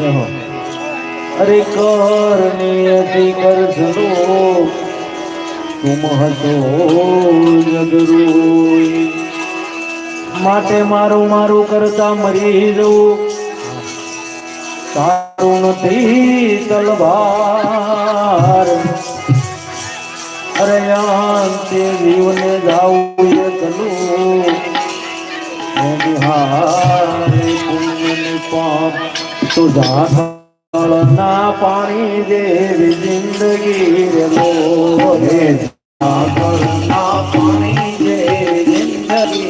જહો અરે કરને અતિ કરધનો તુમ હતો જગરોય માટે મારું મારું કરતા મરી જવું. તારું નથી તલવાર. અરે અંતે જીવને જાવું એકલું બિહાર પુણ્યને પાપ સુધા ના પાણી જેવી જિંદગી રે મોરે ના પાણી જેવી જિંદગી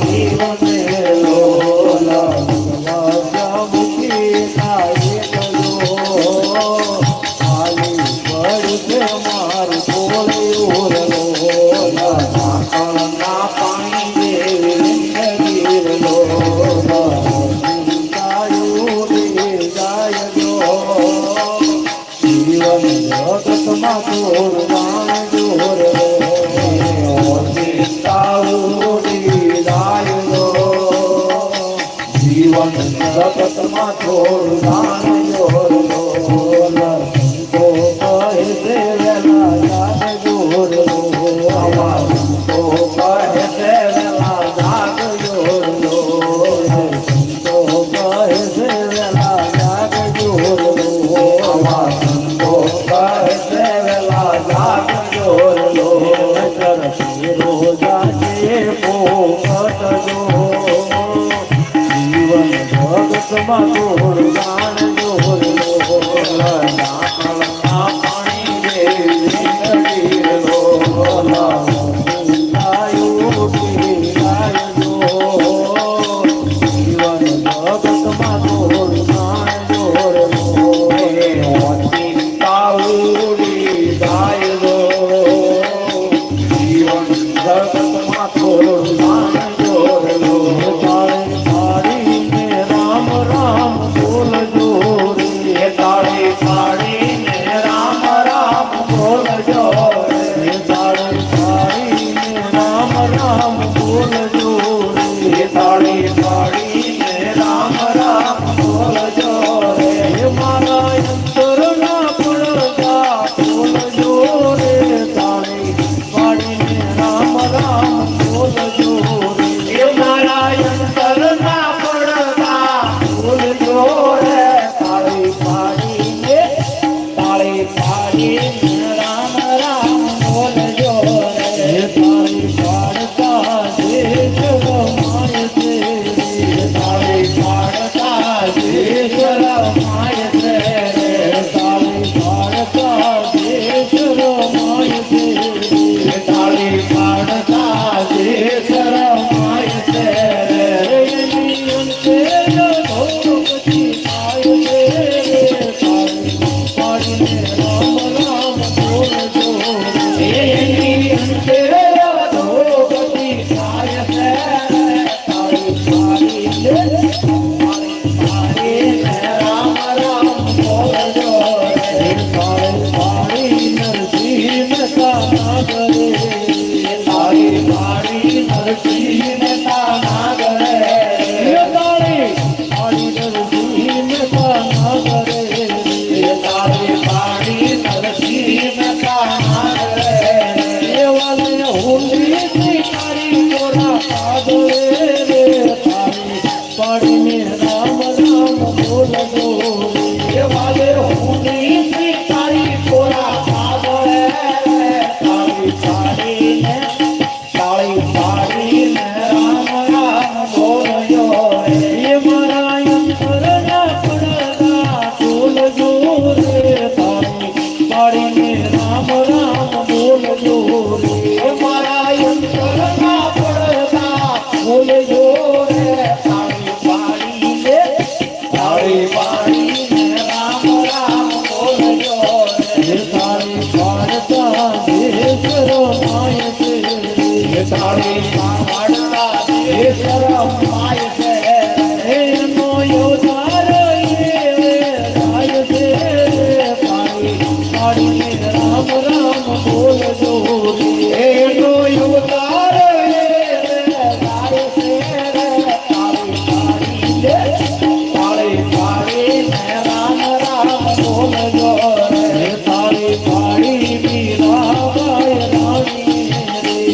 જીવન મેલો જીવન સતતમાં થોર દાન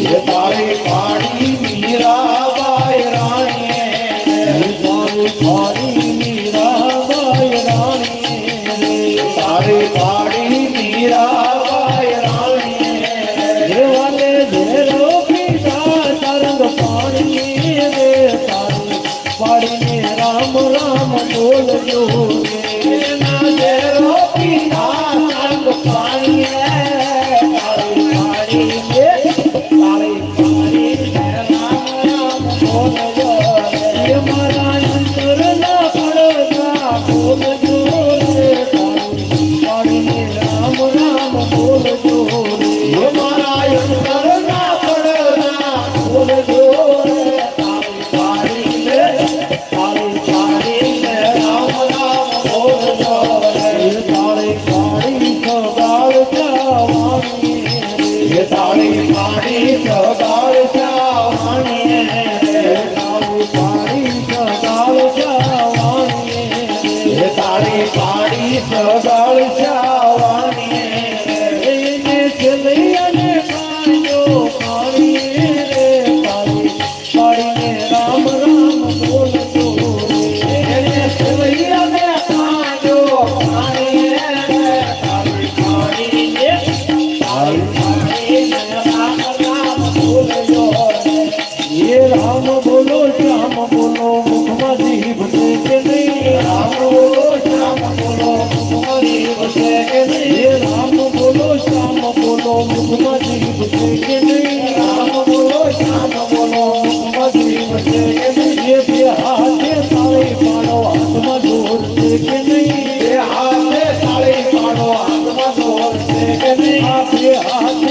રે તાળી પાડીને રામ રામ Yeah.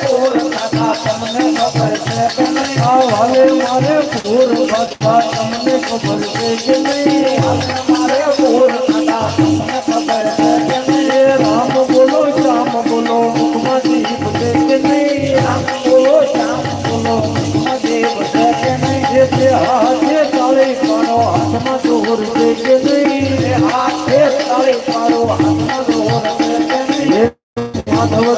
પૂર થતા તમને ખબર છે કે નહીં હવે મારે પૂર થતા તમને ખબર છે કે નહીં હવે મારે પૂર થતા તમને ખબર છે કે નહીં રામ બોલો શ્યામ બોલો મુખમાં જીભ છે કે નહીં રામ બોલો શ્યામ બોલો મુખમાં જીભ છે કે નહીં જે માધવ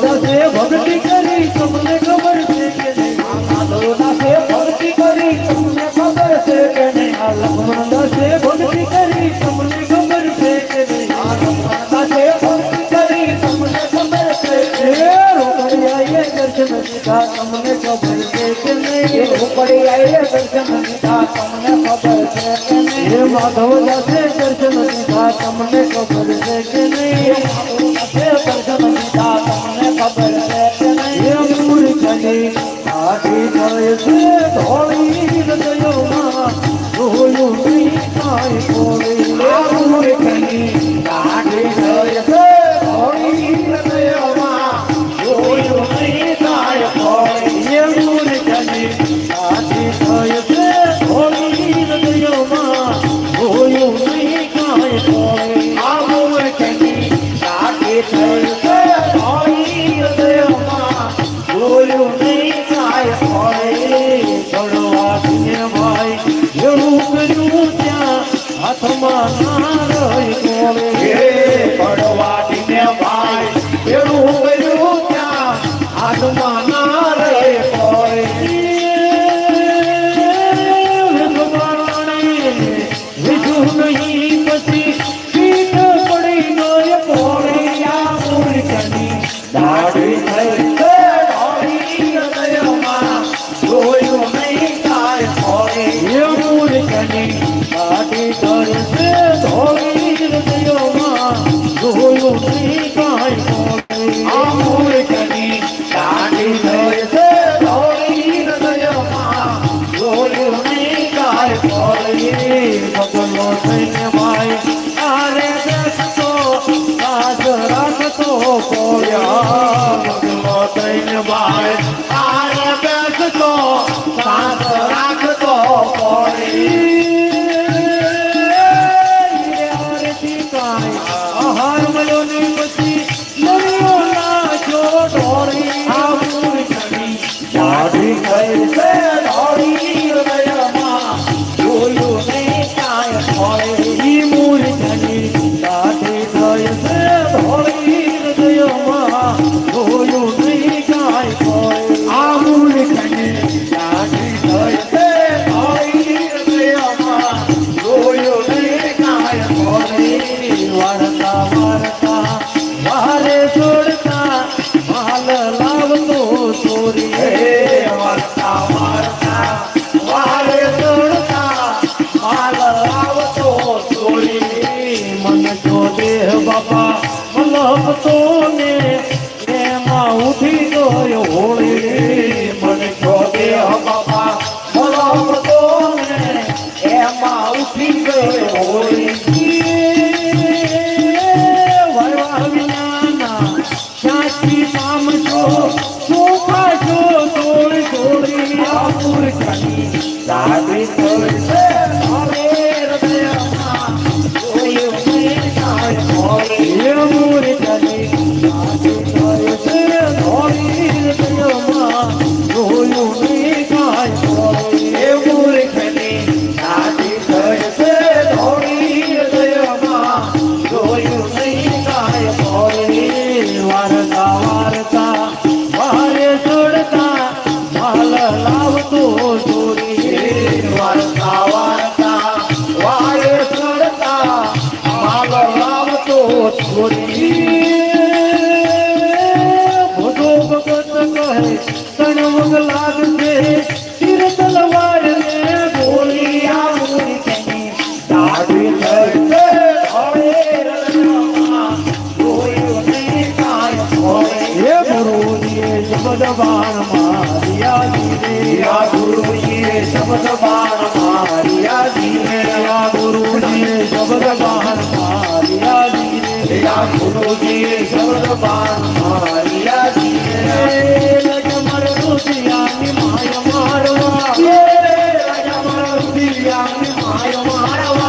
I your. ดาว amores શબ્દ બાણ મારિયા ધીરે આ ગુરુજીએ શબ્દ બાણ માર્યા ધીરે આ ગુરુજીએ શબ્દ બાણ મારિયા ધીરે આ ગુરુજીએ શબ્દ બાણ માર્યા ધીરે લજમર રુદિયાની માય મારવા રાજા રુદિયાની માય મારવા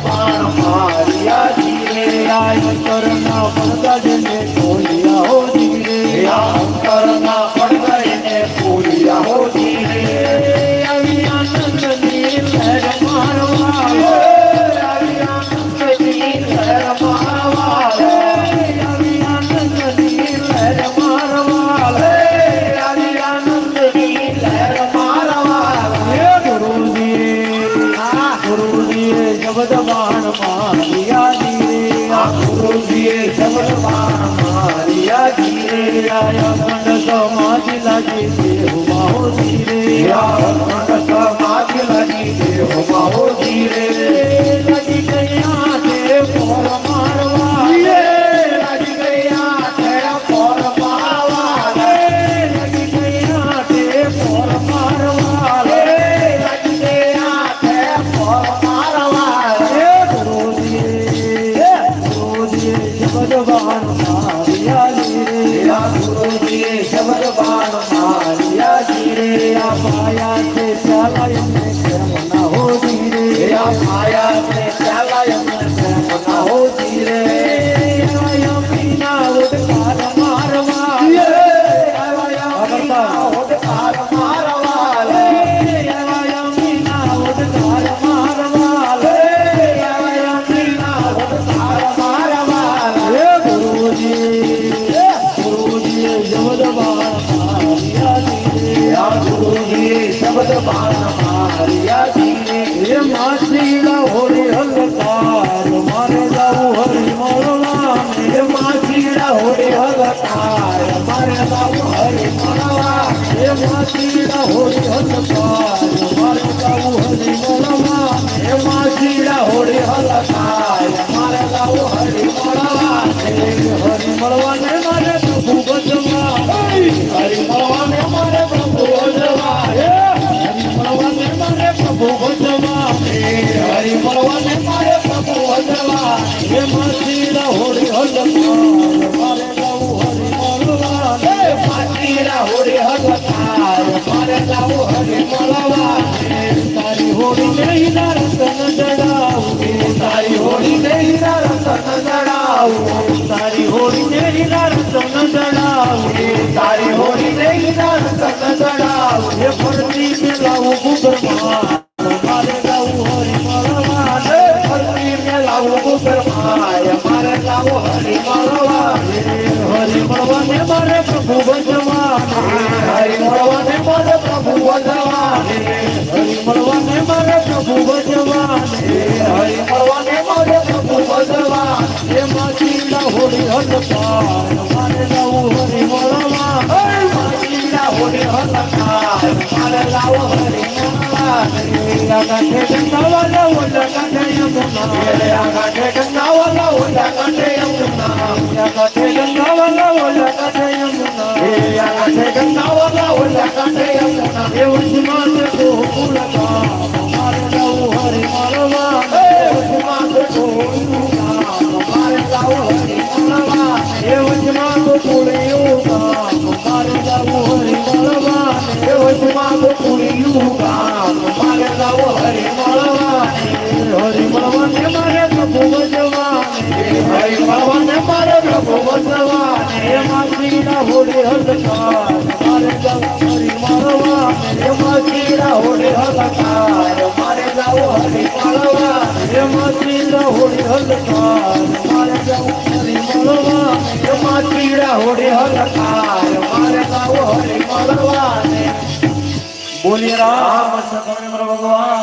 શબ્દ બાણ માર્યા શબ્દ બાણ મારિયા ધીરે આ ગુરુજીએ શબ્દ બાણ માર્યા ધીરે આયા સમાજ લાગી દેહમાં હો ધીરે અખંડ સમાધિ લગી હો ધીરે લાગી ગુરુજીએ શબ્દ મારે જાવું હરી મળવા હે માછીલા હોળી હલકાર મારે જાવું હરી મળવા હે માછીલા હોળી હલકાર મારે જાવું હરી મળવા એ માછીલા હોળી હલકાર મારે જાવું હરી મળવા હરી મળવા બચવા હરી મળવા ને મારે પ્રભુ બચવા હે માછીલા હોળી હલકાર મારે જાવું હરી મળવા હે માછીલા હોળી હલકાર મારે જાવું હરી મળવા તારી હોળી નહીં ના રતન જડાવું તારી હોળી નહીં ના રતન જડાવું તારી હોળી નહીં ગુબરમાય મારે લાવો હરિ મળવા હરિ મળવા ને મારે પ્રભુ બચવા હરિ મળવાને મને પ્રભુ વધવા હરિ મળવા ને મારે પ્રભુ બચવા હરિ મળવાને મને પ્રભુ વધવા એ માછીલા હોળી હલકાર મારે ગાવું હરિ મળવા માટીના હોળી હલકાર મારે લાવો હરિ મળવા કાંઠે ગંગાવાલા ઓલા કાંઠે યમુના ઉસ્માન ગોકુળિયું ગામ મારે લાવો હરી મળવા હરી મળવા ને મારે પ્રભુ બચવા હરી મળવાને મારે પ્રભુ વધવા એ માસીના હોળી હલકાર મારે ગાવું હરી મળવા એમાં કીડા હોળી હલકાર મારે લાવો હરી મળવા એ માસીના હોળી હલકાર મારે લાવો હરી મળવા બોલી રામ ભગવાન.